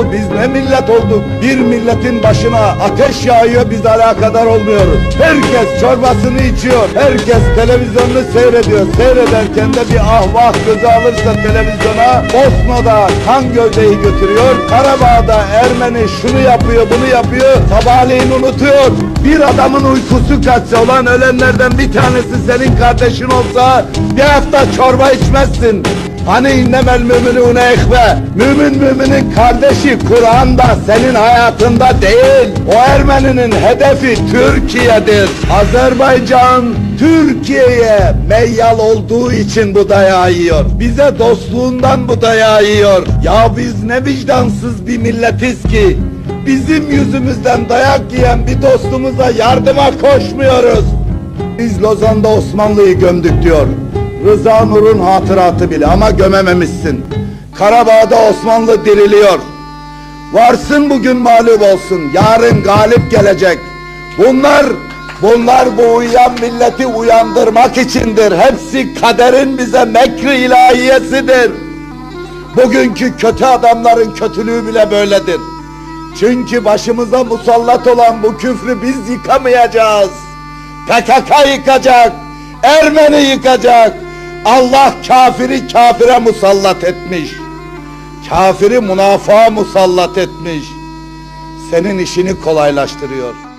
Yahu biz ne millet olduk? Bir milletin başına ateş yağıyor biz alakadar olmuyoruz. Herkes çorbasını içiyor. Herkes televizyonunu seyrediyor. Seyrederken de bir ahvah göze alırsa televizyona Bosna'da kan gövdeyi götürüyor. Karabağ'da Ermeni şunu yapıyor bunu yapıyor. Sabahleyin unutuyor. Bir adamın uykusu kaçsa olan ölenlerden bir tanesi senin kardeşin olsa bir hafta çorba içmezsin. Hani innemel müminune ehve. Mümin müminin kardeşi Kur'an'da senin hayatında değil. O Ermeninin hedefi Türkiye'dir. Azerbaycan Türkiye'ye meyyal olduğu için bu dayağı yiyor. Bize dostluğundan bu dayağı yiyor. Ya biz ne vicdansız bir milletiz ki. Bizim yüzümüzden dayak yiyen bir dostumuza yardıma koşmuyoruz. Biz Lozan'da Osmanlı'yı gömdük diyor. Rıza Nur'un hatıratı bile ama gömememişsin. Karabağ'da Osmanlı diriliyor. Varsın bugün mağlup olsun, yarın galip gelecek. Bunlar, bunlar bu uyuyan milleti uyandırmak içindir. Hepsi kaderin bize mekri ilahiyesidir. Bugünkü kötü adamların kötülüğü bile böyledir. Çünkü başımıza musallat olan bu küfrü biz yıkamayacağız. PKK yıkacak, Ermeni yıkacak. Allah kafiri kafire musallat etmiş. Kafiri münafığa musallat etmiş. Senin işini kolaylaştırıyor.